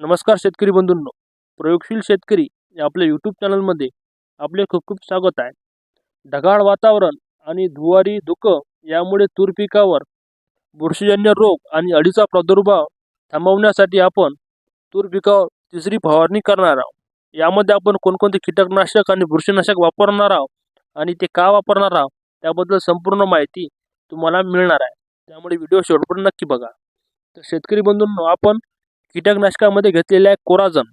नमस्कार शेतकरी बंधूंनो. प्रयोगशील शेतकरी या आपल्या यूट्यूब चॅनलमध्ये आपले खूप खूप स्वागत आहे. ढगाळ वातावरण आणि धुवारी धुकं यामुळे तूर पिकावर बुरशीजन्य रोग आणि अळीचा प्रादुर्भाव थांबवण्यासाठी आपण तूर पिकावर तिसरी फवारणी करणार आहोत. यामध्ये आपण कोणकोणते कीटकनाशक आणि बुरशीनाशक वापरणार आहोत आणि ते का वापरणार आहोत त्याबद्दल संपूर्ण माहिती तुम्हाला मिळणार आहे. त्यामुळे व्हिडिओ शेवटपर्यंत नक्की बघा. तर शेतकरी बंधूंनो आपण कीटकनाशकामध्ये घेतलेला आहे कोराजन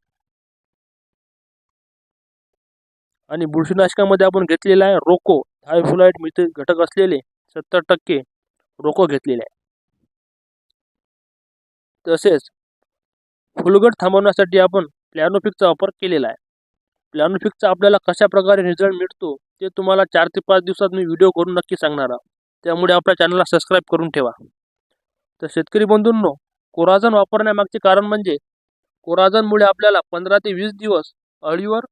आणि बुरशीनाशकामध्ये आपण घेतलेला आहे रोको. थायफुलाइट मिथिल घटक असलेले सत्तर टक्के रोको घेतलेले आहे. तसेच फुलगट थांबवण्यासाठी आपण प्लॅनोफिकचा वापर केलेला आहे. प्लॅनोफिकचा आपल्याला कशा प्रकारे रिझल्ट मिळतो ते तुम्हाला चार ते पाच दिवसात मी व्हिडिओ करून नक्की सांगणार आहोत त्यामुळे आपल्या चॅनलला सबस्क्राईब करून ठेवा. तर शेतकरी बंधूंनो कोराजन वापरण्यामागचे कारण म्हणजे कोराजनमुळे आपल्याला पंधरा ते वीस दिवस अळीवर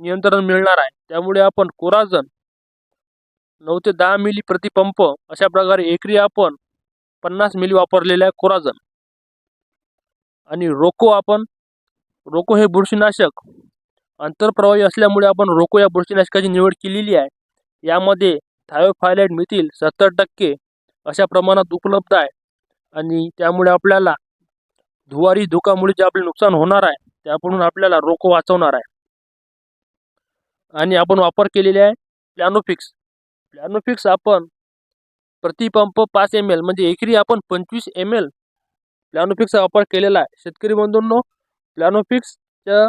नियंत्रण मिळणार आहे. त्यामुळे आपण कोराजन नऊ ते दहा मिली प्रतिपंप अशा प्रकारे एकरी आपण पन्नास मिली वापरलेले आहे कोराजन आणि रोको आपण रोको हे बुरशीनाशक आंतरप्रवाही असल्यामुळे आपण रोको या बुरशीनाशकाची निवड केलेली आहे. यामध्ये थायोफायलाइड मिथिल सत्तर टक्के अशा प्रमाणात उपलब्ध आहे. आणि त्यामुळे आपल्याला धुवारी धुकामुळे जे आपले नुकसान होणार आहे त्यापासून आपल्याला रोख वाचवणार आहे. आणि आपण वापर केलेले आहे प्लॅनोफिक्स प्लॅनोफिक्स आपण प्रतिपंप पाच एम एल म्हणजे एकरी आपण पंचवीस एम एल प्लॅनोफिक्सचा वापर केलेला आहे. शेतकरी बंधूंनो प्लॅनोफिक्सच्या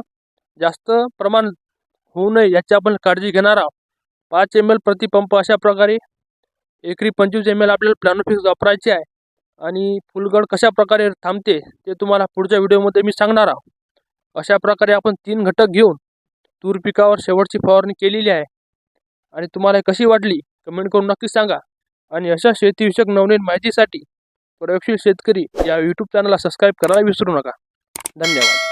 जास्त प्रमाण होऊ नये याची आपण काळजी घेणार आहोत. पाच एम एल प्रतिपंप अशा प्रकारे एकरी पंचवीस एम एल आपल्याला प्लॅनोफिक्स वापरायचे आहे. आणि फुलगड कशा प्रकारे थांबते ते तुम्हाला पुढच्या व्हिडिओमध्ये मी सांगणार आहोत अशा प्रकारे आपण तीन घटक घेऊन तूर पिकावर शेवटची फवारणी केलेली आहे. आणि तुम्हाला कशी वाटली कमेंट करून नक्की सांगा. आणि अशा शेतीविषयक नवनवीन माहितीसाठी प्रयोगशील शेतकरी या यूट्यूब चॅनलला सबस्क्राईब करायला विसरू नका. धन्यवाद.